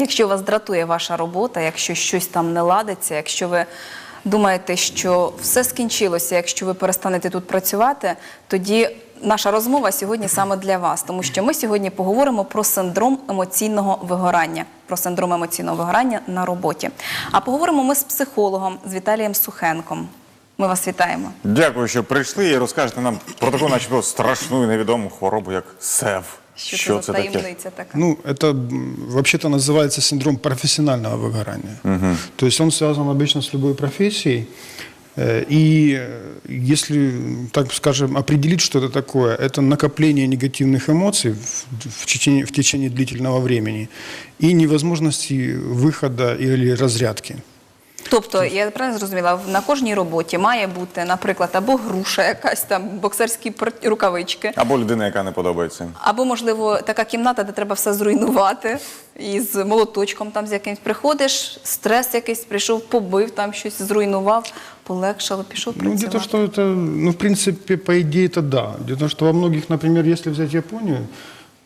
Якщо вас дратує ваша робота, якщо щось там не ладиться, якщо ви думаєте, що все скінчилося, якщо ви перестанете тут працювати, тоді наша розмова сьогодні саме для вас, тому що ми сьогодні поговоримо про синдром емоційного вигорання, про синдром емоційного вигорання на роботі. А поговоримо ми з психологом з Віталієм Сухенком. Ми вас вітаємо. Дякую, що прийшли і розкажете нам про таку, начебто, страшну і невідому хворобу, як СЕВ. Що, це за таємниця така? Ну, это вообще-то называется синдром профессионального выгорания. То есть он связан обычно с любой профессией. Э, И э, если, так скажем, определить, что это такое, это накопление негативных эмоций в, в, течение, в течение длительного времени и невозможности выхода или разрядки. Тобто, я правильно зрозуміла, на кожній роботі має бути, наприклад, або груша, якась там боксерські пр- рукавички, Або людина, яка не подобається. або, можливо, така кімната, де треба все зруйнувати із молоточком, там з якимось приходиш, стрес якийсь прийшов, побив там щось, зруйнував, полегшало, пішов Ну, працювати. где-то что это, ну, в принципе, по идее, это да. Дело в том, что во многих, например, если взять Японию, э,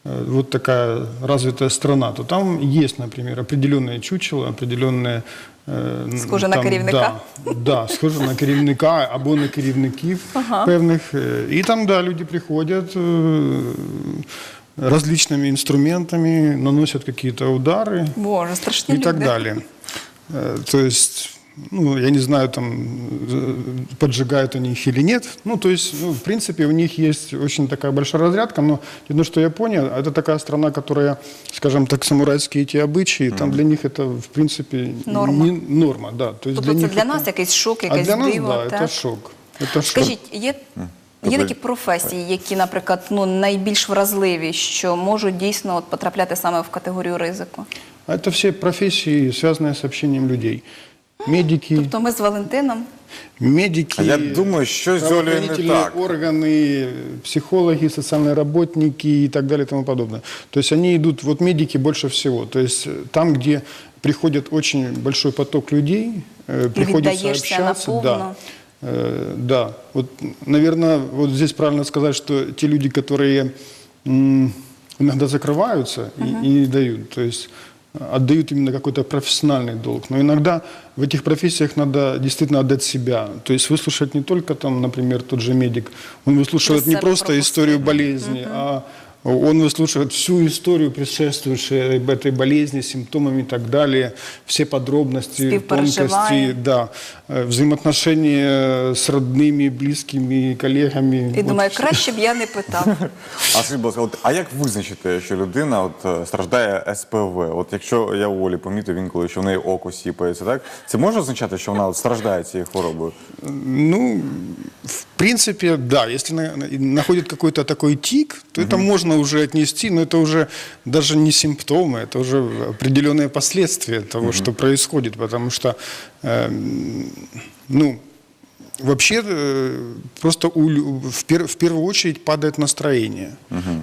вот такая развитая страна, то там есть, например, определенные чучела, определенные... э, Схоже на керівника? Да, да, схоже на керівника або на керівників певних. Е, І там, да, люди приходят э, различными инструментами, наносят какие-то удары Боже, страшні и так люди. далее. Э, То есть, ну, я не знаю, там, э, поджигают они их или нет. Ну, то есть, ну, в принципе, у них есть очень такая большая разрядка, но видно, что Япония – это такая страна, которая, скажем так, самурайские эти обычаи, там для них это, в принципе, Норма. не- норма, да. То есть Тобто це них для это- нас якийсь шок, а якесь для нас, диво. да, так? это шок. Это шок. Скажіть, є, є Тобто- такі професії, які, наприклад, ну, найбільш вразливі, що можуть дійсно от, потрапляти саме в категорію ризику? А это все профессии, связанные с общением людей. Медики, Тобто ми з Валентином медики, А я думаю, що з Олею не правоохранительные так. органы, психологи, социальные работники и так далее и тому подобное. То есть они идут, вот медики больше всего. То есть э, там, где приходит очень большой поток людей, э, приходится общаться. Да, Э, да. Вот, наверное, вот здесь правильно сказать, что те люди, которые м, иногда закрываются и, и не дают. То есть отдают именно какой-то профессиональный долг. Но иногда в этих профессиях надо действительно отдать себя. То есть выслушать не только там, например, тот же медик, он выслушивает не просто историю болезни, а он выслушивает всю историю, предшествующую этой болезни, симптомами и так далее, все подробности, Співпереживає. тонкости, да, э, взаимоотношения с родными, близкими, коллегами. і Вот думаю, краще б я не питав. А скажіть, будь ласка, от, а як визначити, що людина от, е, страждає СПВ? От якщо я у Олі помітив інколи, що в неї око сіпається, так? Це може означати, що вона от, страждає цією хворобою? Ну, в принципе, да. Если на- на- находит какой-то такой тик, то это можно уже отнести, но это уже даже не симптомы, это уже определенные последствия того, что происходит, потому что, эм, ну, Вообще, э, просто у в, пер- в первую очередь падает настроение.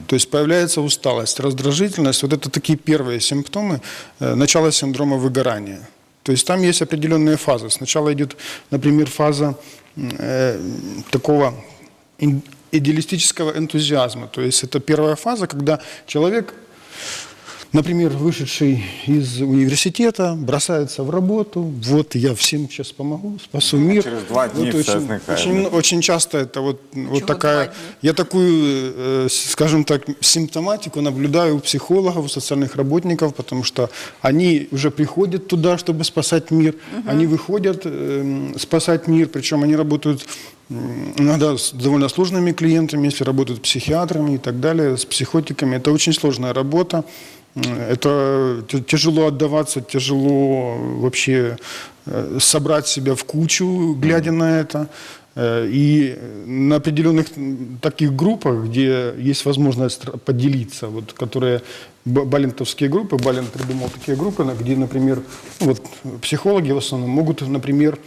То есть появляется усталость, раздражительность. Вот это такие первые симптомы э, начала синдрома выгорания. То есть там есть определенные фазы. Сначала идет, например, фаза э, такого идеалистического энтузиазма. То есть это первая фаза, когда человек Например, вышедший из университета бросается в работу. Вот я всем сейчас помогу, спасу мир. через два дня Вот очень, очень, очень часто это вот, вот такая... Я такую, э, скажем так, симптоматику наблюдаю у психологов, у социальных работников, потому что они уже приходят туда, чтобы спасать мир. Они выходят эм, спасать мир, причем они работают иногда с довольно сложными клиентами, если работают с психиатрами и так далее, с психотиками. Это очень сложная работа. Это тяжело отдаваться, тяжело вообще э, собрать себя в кучу, глядя на это. Э, И на определенных таких группах, где есть возможность поделиться, вот, которые балентовские группы, Балент придумал такие группы, где, например, ну, вот, психологи в основном могут, например,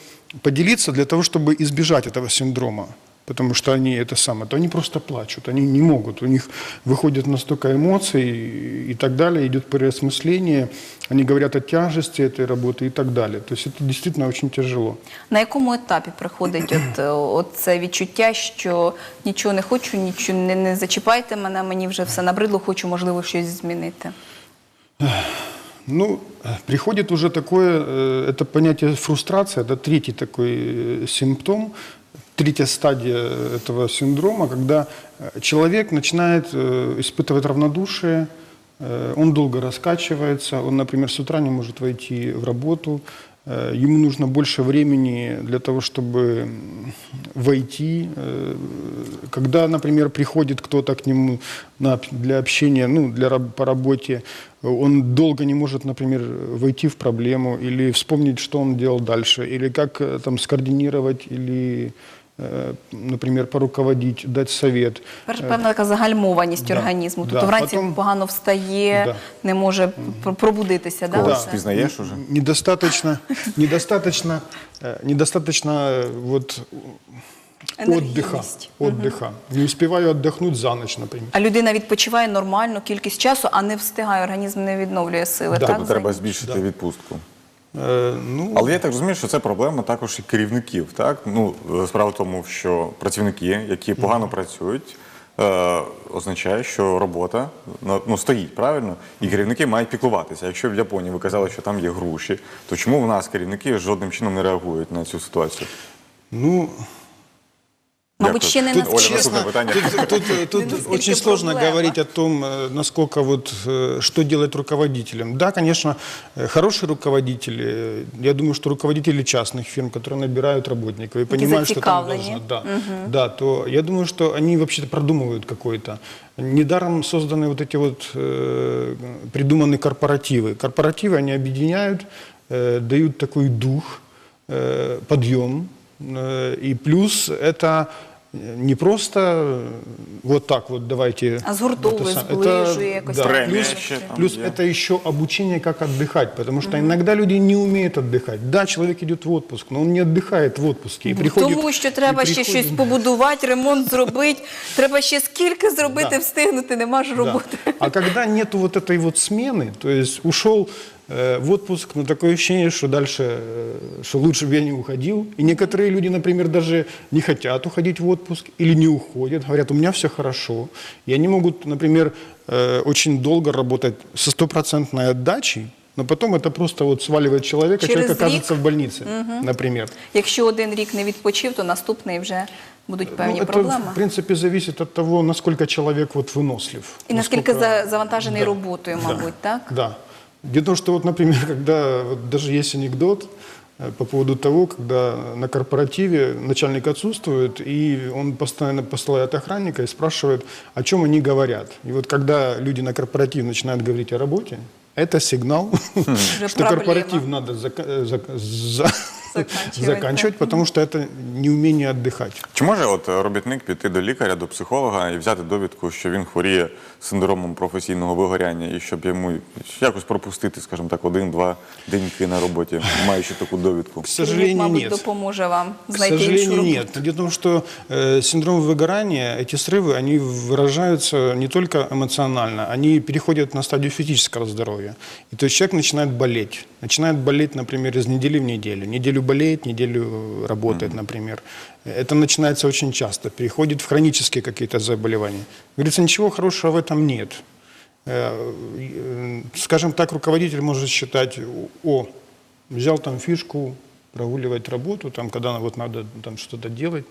поделиться для того, чтобы избежать этого синдрома Потому что они это самое, то они просто плачут, они не могут, у них выходит настолько эмоций и так далее, идет переосмысление, они говорят о тяжести этой работы и так далее. То есть это действительно очень тяжело. На якому етапі приходить от, е, от це відчуття, що нічого не хочу, нічого не, не зачіпайте мене, мені вже все набридло, хочу, можливо, щось змінити. Ну, э, приходит уже такое, э, это понятие фрустрация, это третий такой э, симптом, третья стадия этого синдрома, когда э, человек начинает э, испытывать равнодушие, э, он долго раскачивается, он, например, с утра не может войти в работу, ему нужно больше времени для того, чтобы войти. Когда, например, приходит кто-то к нему для общения, ну, для, по работе, он долго не может, например, войти в проблему или вспомнить, что он делал дальше, или как там скоординировать, или, э, например, поруководить, дать совет. Перша певна така загальмованість да, організму. Тобто да. вранці Потім- погано встає, Да. не може пр- пробудитися. Да, Когось оце? впізнаєш уже? Недостаточно, недостаточно, э, недостаточно э, вот отдыха, Енергійність. отдыха. Не успеваю отдохнуть за ночь, например. А людина відпочиває нормальну кількість часу, а не встигає, організм не відновлює сили. Да. так? Тобто треба збільшити відпустку. Э, ну, Але я так розумію, що це проблема також і керівників. Так? Ну, е, справа в тому, що працівники, які погано працюють, е, означає, що робота ну, стоїть правильно, і керівники мають піклуватися. Якщо в Японії ви казали, що там є гроші, то чому в нас керівники жодним чином не реагують на цю ситуацію? ну, Мабуть, Дякую. ще не Тут, на Оля, всі. наступне питання. Тут, тут, э, тут насколько очень сложно проблема. говорить о том, э, насколько вот, э, что делать руководителем. Да, конечно, э, хорошие руководители, э, я думаю, что руководители частных фирм, которые набирают работников и понимают, что там зацікавлені. должно, да, да, то я думаю, что они вообще-то продумывают какой-то. Недаром созданы вот эти вот э, придуманы корпоративы. Корпоративы, они объединяют, э, дают такой дух, э, подъем. Э, И плюс это не просто э, вот так вот давайте... А згуртовує, это сам- зближує якось да, Премія плюс, ще там плюс є. это еще обучение, как отдыхать, потому что иногда люди не умеют отдыхать. Да, человек идет в отпуск, но он не отдыхает в отпуске. И приходит, Тому що треба и ще приходит- щось побудувати, ремонт зробити. Треба ще скільки зробити, Да. встигнути, нема ж Да. роботи. А когда нету вот этой вот смены, то есть ушел э, в отпуск, но такое ощущение, что дальше, э, что лучше бы я не уходил. И некоторые люди, например, даже не хотят уходить в отпуск или не уходят, говорят, у меня все хорошо. И они могут, например, э, очень долго работать со стопроцентной отдачей, но потом это просто вот сваливает человека, Через человек окажется рік? в больнице, например. Якщо один рік не відпочив, то наступний вже будуть певні Ну, это, проблеми. в принципе, зависит от того, насколько человек вот вынослив. І наскільки насколько- за- завантажений роботою, мабуть, так? Да. Дело в том, что вот, например, когда вот даже есть анекдот э, по поводу того, когда на корпоративе начальник отсутствует, и он постоянно посылает охранника и спрашивает, о чем они говорят. И вот когда люди на корпоратив начинают говорить о работе, это сигнал, что проблема. корпоратив надо зака- э, зак- за- Заканчивать, заканчивать, потому что это неумение отдыхать. Чи може от робітник піти до лікаря, до психолога і взяти довідку, що він хворіє синдромом професійного вигоряння, і щоб йому якось пропустити, скажімо так, один-два деньки на роботі, маючи таку довідку? К Керівник, сожалению, мабуть, нет. допоможе вам К знайти іншу сожалению, роботу. нет. Дело в том, что э, синдром выгорания, эти срывы, они выражаются не только эмоционально, они переходят на стадию физического здоровья. И то есть человек начинает болеть. Начинает болеть, например, из недели в неделю. Неделю болеет, неделю работает, например. Это начинается очень часто, переходит в хронические какие-то заболевания. Говорится, ничего хорошего в этом нет. Э, э, Скажем так, руководитель может считать, о, взял там фишку, прогуливать работу, там, когда вот надо там что-то делать.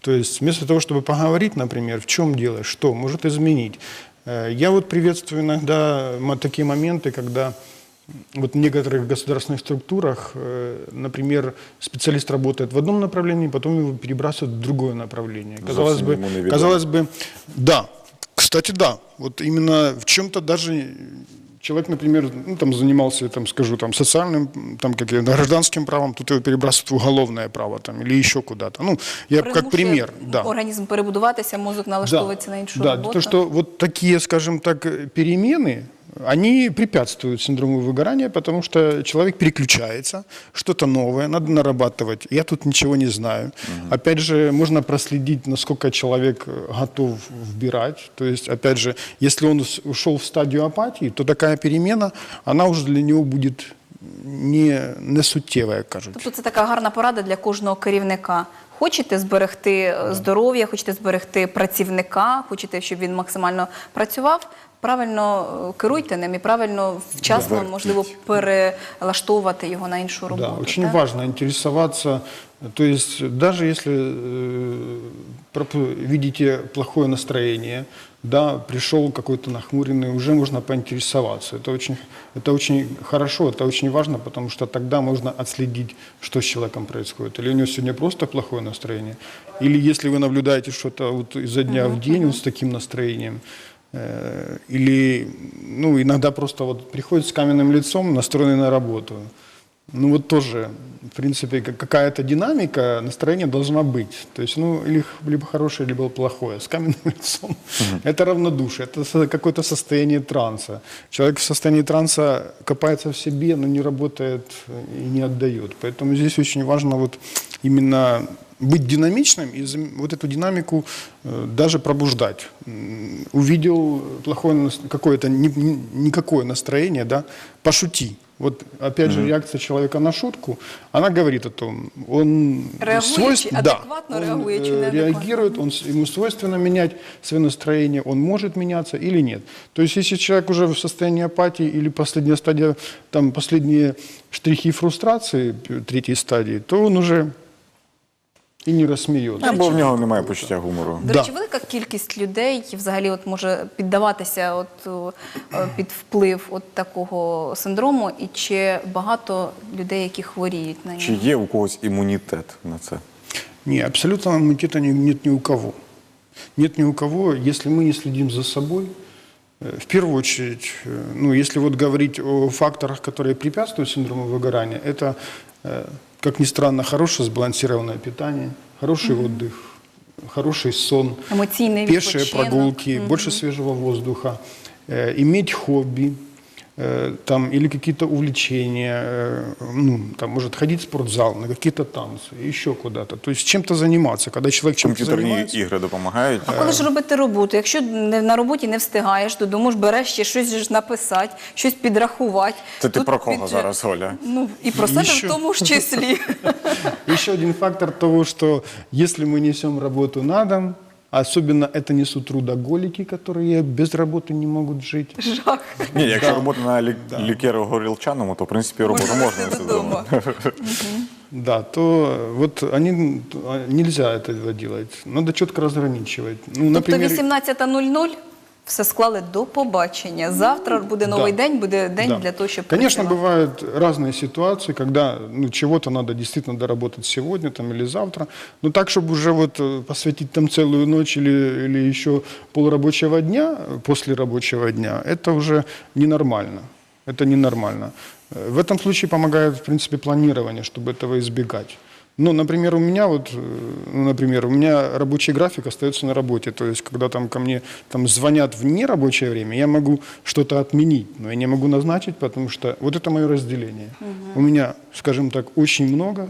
То есть вместо того, чтобы поговорить, например, в чем дело, что может изменить. Э, Я вот приветствую иногда такие моменты, когда вот в некоторых государственных структурах, э, например, специалист работает в одном направлении, потом его перебрасывают в другое направление. Казалось Совсем бы, ему неведомо. казалось бы, да, кстати, да. Вот именно в чем-то даже человек, например, ну, там занимался, там, скажу, там, социальным, там, каким-то гражданским правом, тут его перебрасывают в уголовное право там, или еще куда-то. Ну, я как Примушує пример, да. Організм перебудуватися, мозок налаштовується на іншу да, роботу. то, что вот такие, скажем так, перемены, они препятствуют синдрому выгорания, потому что человек переключается, что-то новое, надо нарабатывать. Я тут ничего не знаю. Опять же, можно проследить, насколько человек э, готов вбирать. То есть, опять же, если он с- ушел в стадию апатии, то такая перемена, она уже для него будет не, не суттєва, кажуть. Тобто це така гарна порада для кожного керівника. Хочете зберегти е, здоров'я, хочете зберегти працівника, хочете, щоб він максимально працював, правильно е, керуйте ним і правильно вчасно, Верніть. можливо, перелаштовувати його на іншу роботу. Да, очень так? важно интересоваться. То есть даже если э, проп- видите плохое настроение, да, пришел какой-то нахмуренный, уже можно поинтересоваться. Это очень, это очень хорошо, это очень важно, потому что тогда можно отследить, что с человеком происходит. Или у него сегодня просто плохое настроение, или если вы наблюдаете что-то вот изо дня в день вот с таким настроением, э, или ну, иногда просто вот приходит с каменным лицом, настроенный на работу. Ну вот тоже, в принципе, как- какая-то динамика настроения должна быть. То есть, ну, или либо хорошее, либо плохое. С каменным лицом это равнодушие, это какое-то состояние транса. Человек в состоянии транса копается в себе, но не работает э, и не отдает. Поэтому здесь очень важно вот именно быть динамичным и вот эту динамику э, даже пробуждать. Увидел плохое какое-то ни- ни- никакое настроение, да, пошути. Вот опять же реакция человека на шутку, она говорит о том, он Реагует, свойств- да, адекватно он, э, неадекватно? реагирует, он, ему свойственно менять свое настроение, он может меняться или нет. То есть если человек уже в состоянии апатии или последняя стадия, там последние штрихи фрустрации п- третьей стадии, то он уже и не рассмеется. Або в нього немає почуття гумору. До Да. речі, велика кількість людей взагалі от може піддаватися от, о, е, під вплив от такого синдрому, і чи багато людей, які хворіють на Чи нього? є у когось імунітет на це? Не, абсолютного иммунитета не- нет ни у кого. Нет ни у кого, если мы не следим за собой. Э, В первую очередь, э, ну, если вот говорить о факторах, которые препятствуют синдрому выгорания, это, э, как ни странно, хорошее сбалансированное питание, хороший отдых, хороший сон, пешие відпочинок. прогулки, больше свежего воздуха, э, иметь хобби, там, или какие-то увлечения, э, ну, там, может ходить в спортзал, на какие-то танцы, еще куда-то. То есть чем-то заниматься. Когда человек чем-то Комп'ютерні занимается, ігри допомагають. А коли ж робити роботу? Якщо не на роботі не встигаєш, додому ж береш ще щось ж написати, щось підрахувати. Це ти Тут про кого під- зараз, Оля? Ну і про себе Ще. в тому ж числі. еще один фактор того, что если мы несем работу на дом, особенно это несут трудоголики, которые без работы не могут жить. Жах. Ні, якщо робота на лі... лікарю горілчаному, то в принципі роботу Можна можна вести нести додому. додому. Да, то вот они, а, нельзя этого делать. Надо четко разграничивать. Ну, Тобто например, 18.00 все склали до побачення. Завтра буде новий Да. день, буде день Да. для того, щоб Конечно, працювати. бывают разные ситуации, когда ну, чего-то надо действительно доработать сегодня там, или завтра. Но так, чтобы уже вот э, посвятить там целую ночь или, или еще полрабочего дня э, после рабочего дня, это уже ненормально. Это ненормально. Э, В этом случае помогает, в принципе, планирование, чтобы этого избегать. Ну, например, у меня вот, э, ну, например, у меня рабочий график остается на работе. То есть, когда там ко мне там звонят в нерабочее время, я могу что-то отменить, но я не могу назначить, потому что вот это мое разделение. У меня, скажем так, очень много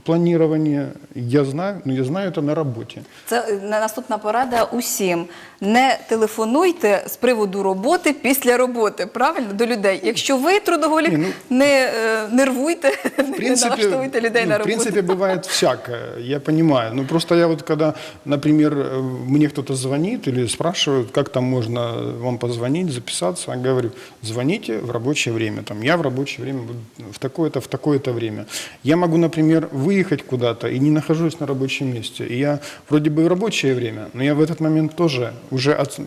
п- планирования. Я знаю, но я знаю это на работе. Це е, на- наступна порада усім. Не телефонуйте з приводу роботи після роботи, правильно, до людей. Якщо ви трудоголік, Ні, ну- не е, нервуйте, В не принципе, налаштовуйте людей ну, на в роботу. принципе, бывает всякое, я понимаю. Ну, просто я вот когда, например, э, мне кто-то звонит или спрашивают, как там можно вам позвонить, записаться, я говорю, звоните в рабочее время. Там, я в рабочее время буду в такое-то, в такое-то время. Я могу, например, выехать куда-то и не нахожусь на рабочем месте. И я вроде бы в рабочее время, но я в этот момент тоже уже от-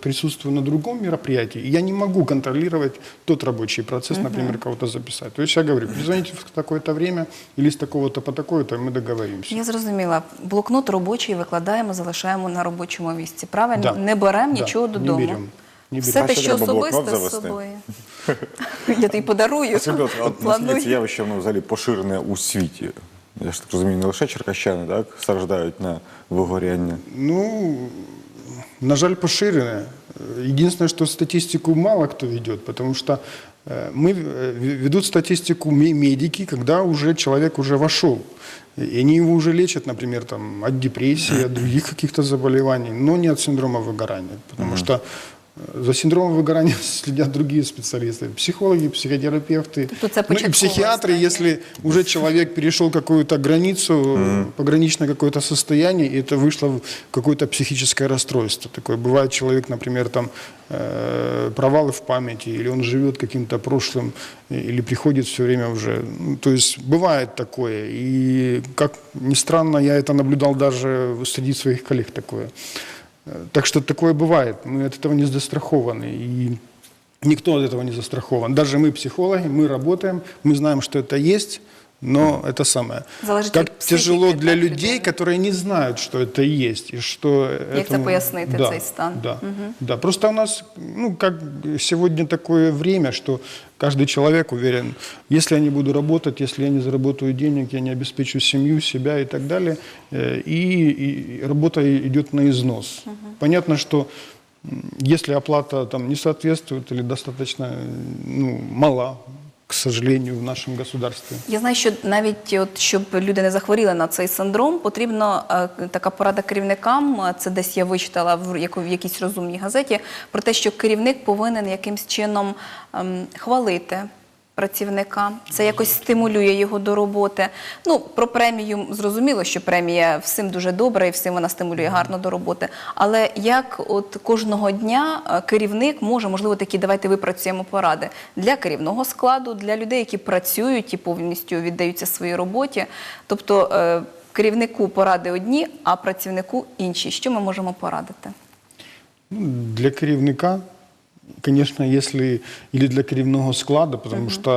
присутствую на другом мероприятии. И я не могу контролировать тот рабочий процесс, например, кого-то записать. То есть я говорю, перезвоните в такое-то время или с такого-то по такое-то, и мы договоримся. Я зрозуміла. Блокнот робочий викладаємо, залишаємо на робочому місці. Правильно? Да. Не беремо Да, нічого не додому. беремо. Не Все беремо. те, А ще що треба блокнот особисте з завести. собою. Я тобі подарую. Скажіть, будь ласка, от наскільки Планую. це явище воно взагалі поширене у світі? Я ж так розумію, не лише черкащани, так, страждають на вигоряння. Ну, на жаль, поширены. Единственное, что статистику мало кто ведет, потому что э, мы э, ведут статистику ме- медики, когда уже человек уже вошел. И они его уже лечат, например, там, от депрессии, от других каких-то заболеваний, но не от синдрома выгорания. Потому что Э, за синдромом выгорания следят другие специалисты, психологи, психотерапевты, Тобто це ну и психиатры, стадія. если уже человек перешел какую-то границу, пограничное какое-то состояние, и это вышло в какое-то психическое расстройство. Такое бывает человек, например, там э, провалы в памяти, или он живет каким-то прошлым, э, или приходит все время уже. Ну, то есть бывает такое. И как ни странно, я это наблюдал даже среди своих коллег такое. Так что такое бывает. Мы от этого не застрахованы. И никто от этого не застрахован. Даже мы, психологи, мы работаем, мы знаем, что это есть, но это самое. Залежить как тяжело для людей, которые не знают, что это есть. И что Як це этому- пояснити, да, цей стан? Да, да. Просто у нас, ну, как сегодня такое время, что каждый человек уверен, если я не буду работать, если я не заработаю денег, я не обеспечу семью, себя и так далее, э, и, и работа идет на износ. Понятно, что если оплата там не соответствует или достаточно э, ну, мала, к сожалению, в нашем государстве, Я знаю, що навіть от щоб люди не захворіли на цей синдром, потрібно е, така порада керівникам. е, Це десь я вичитала в яку, в якійсь розумній газеті про те, що керівник повинен якимсь чином е, хвалити. Працівника це якось стимулює його до роботи. Ну про премію зрозуміло, що премія всім дуже добра і всім вона стимулює гарно до роботи. Але як от кожного дня е, керівник може, можливо, такі давайте випрацюємо поради для керівного складу, для людей, які працюють і повністю віддаються своїй роботі. Тобто е, керівнику поради одні, а працівнику інші. Що ми можемо порадити? Ну, Для керівника, конечно, если или для керівного склада, потому что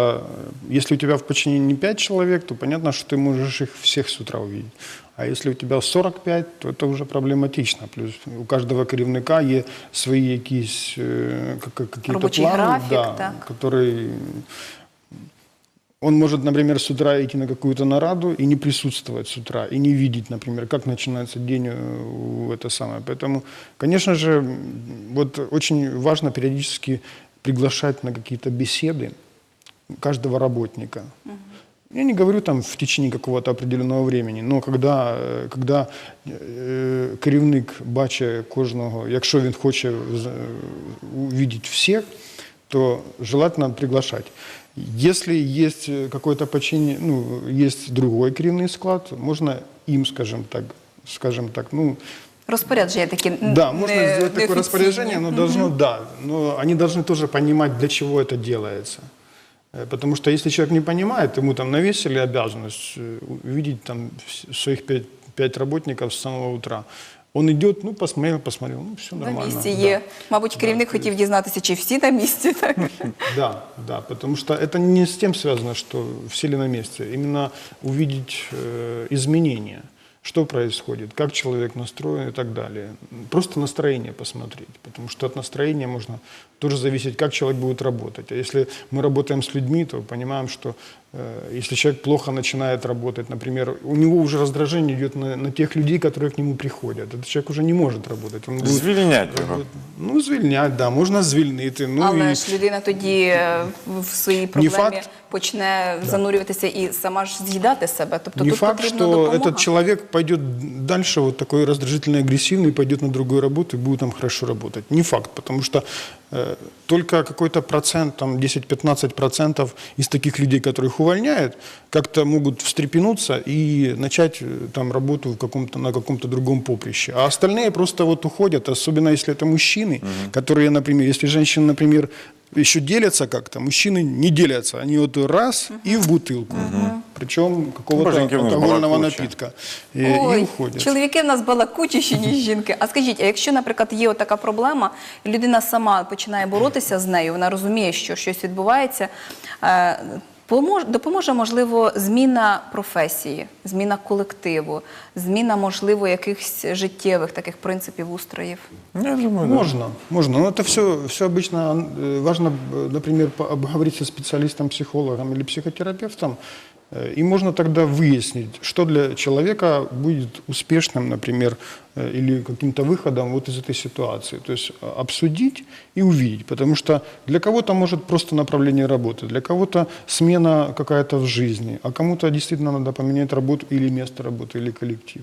э, если у тебя в подчинении 5 человек, то понятно, что ты можешь их всех с утра увидеть. А если у тебя 45, то это уже проблематично. Плюс у каждого керівника є свої якісь е, как- как- какие-то Робочий планы, график, да, так. который он может, например, с утра идти на какую-то нараду и не присутствовать с утра, и не видеть, например, как начинается день э, это самое. Поэтому, конечно же, вот очень важно периодически приглашать на какие-то беседы каждого работника. Я не говорю там в течение какого-то определенного времени, но когда, е, когда е, керівник бачить кожного, якщо він хоче з- увидеть всех, то желательно приглашать. Если есть э, какое-то подчинение, ну, есть другой керівний склад, можно им, скажем так, скажем так, ну, Розпорядження такі н- да, можно не- сделать такое неофіційні. распоряжение, но должно, да, но они должны тоже понимать, для чего это делается. Э, Потому что если человек не понимает, ему там навесили обязанность э, увидеть там вс- своих пять, пять работников с самого утра. Он идет, ну, посмотрел, посмотрел, ну, все На нормально. місці да. є. Мабуть, керівник хотів дізнатися, чи всі на місці. Так? Да, да, потому что это не с тем связано, что все ли на месте. Именно увидеть э, изменения, что происходит, как человек настроен и так далее. Просто настроение посмотреть, потому что от настроения можно тоже зависеть, как человек будет работать. А если мы работаем с людьми, то понимаем, что э, если человек плохо начинает работать, например, у него уже раздражение идет на, на тех людей, которые к нему приходят. Этот человек уже не может работать. Он будет Звільнять його. Ну, звільнять, да, можна звільнити. Ну, Але і... ж людина тоді е, в в своїй проблемі факт. почне занурюватися і сама ж з'їдати себе. Тобто не тут факт, потрібна что допомога. этот человек пойдет дальше вот такой раздражительный, агрессивный, пойдет на другую работу и будет там хорошо работать. Не факт, потому что э, только какой-то процент, там 10-15 процентов из таких людей, которых увольняют, как-то могут встрепенуться и начать э, там работу в каком-то, на каком-то другом поприще. А остальные просто вот уходят, особенно если это мужчины, которые, например, если женщины, например, еще делятся как-то, мужчины не делятся. Они вот раз и в бутылку. Причем какого-то Боженьки у алкогольного напитка. И, и Ой, уходят. чоловіки в нас балакучіші, ніж жінки. А скажіть, а якщо, наприклад, є така проблема, і людина сама починає боротися з нею, вона розуміє, що щось відбувається, допоможе, можливо, зміна професії, зміна колективу, зміна, можливо, якихось життєвих таких принципів устроїв? Я думаю, да. Можно, можно. Но это все, все обычно э, важно, э, например, по- обговорить со специалистом, психологом или психотерапевтом. э, И можно тогда выяснить, что для человека будет успешным, например, э, или каким-то выходом вот из этой ситуации. То есть э, обсудить и увидеть. Потому что для кого-то может просто направление работы, для кого-то смена какая-то в жизни, а кому-то действительно надо поменять работу или место работы, или коллектив.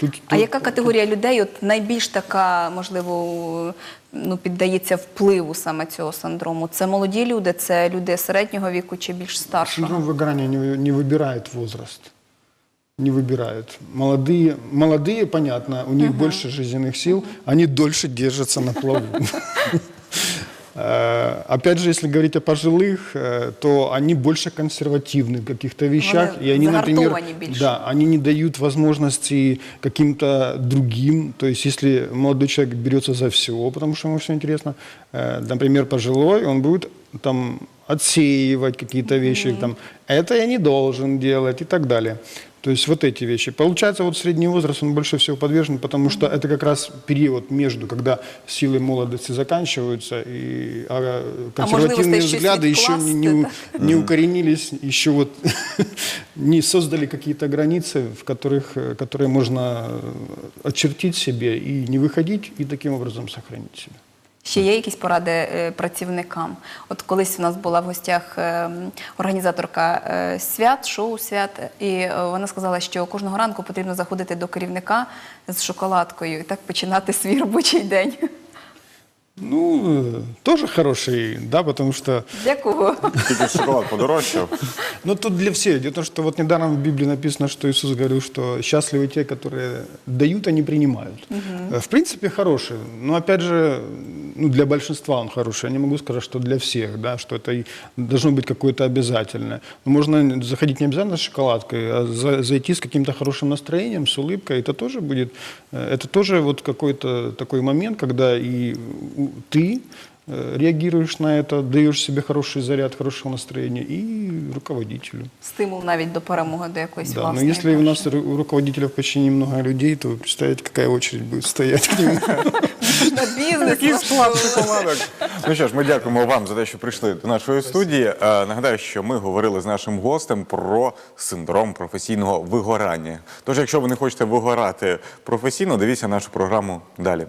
Тут, А тут- яка категорія людей от найбільш така, можливо, ну, піддається впливу саме цього синдрому? Це молоді люди, це люди середнього віку чи більш старшого? Синдром выгорания не, не выбирает возраст. Не выбирают. Молодые, молодые, понятно, у них больше жизненных сил, они дольше держатся на плаву. Э, Опять же, если говорить о пожилых, э, то они больше консервативны в каких-то вещах. Вони И они, например, більше. да, они не дают возможности каким-то другим. То есть, если молодой человек берется за все, потому что ему все интересно, э, например, пожилой, он будет там отсеивать какие-то вещи, там, это я не должен делать и так далее. То есть вот эти вещи. Получается, вот средний возраст, он больше всего подвержен, потому что это как раз период между, когда силы молодости заканчиваются, и а, консервативные можливості щось взгляды еще не, не, не укоренились, еще вот не создали какие-то границы, в которых, которые можно э, очертить себе и не выходить, и таким образом сохранить себя. Ще є якісь поради е, працівникам? От колись у нас була в гостях е, організаторка е, свят, шоу свят, і вона сказала, що кожного ранку потрібно заходити до керівника з шоколадкою і так починати свій робочий день. Ну, тоже хороший, да, потому что Для кого? Тільки шоколад подорожчав. Ну, тут для всех. Дело в том, что вот недаром в Библии написано, что Иисус говорил, что счастливы те, которые дают, а не принимают. Э, В принципе, хороший. Но, опять же, ну, для большинства он хороший. Я не могу сказать, что для всех, да, что это должно быть какое-то обязательное. Но можно заходить не обязательно с шоколадкой, а за- зайти с каким-то хорошим настроением, с улыбкой. Это тоже будет, э, это тоже вот какой-то такой момент, когда и ты э, реагируешь на это, даешь себе хороший заряд, хорошего настроения и руководителю. Стимул навіть до перемоги до якоїсь Да, но власної. если у нас ру- у руководителя почти немного людей, то вы представляете, какая очередь будет стоять к нему. на бізнес. Такий склад шоколадок. Ну що ж, ми дякуємо вам за те, що прийшли до нашої студії. Е, Нагадаю, що ми говорили з нашим гостем про синдром професійного вигорання. Тож, якщо ви не хочете вигорати професійно, дивіться нашу програму далі.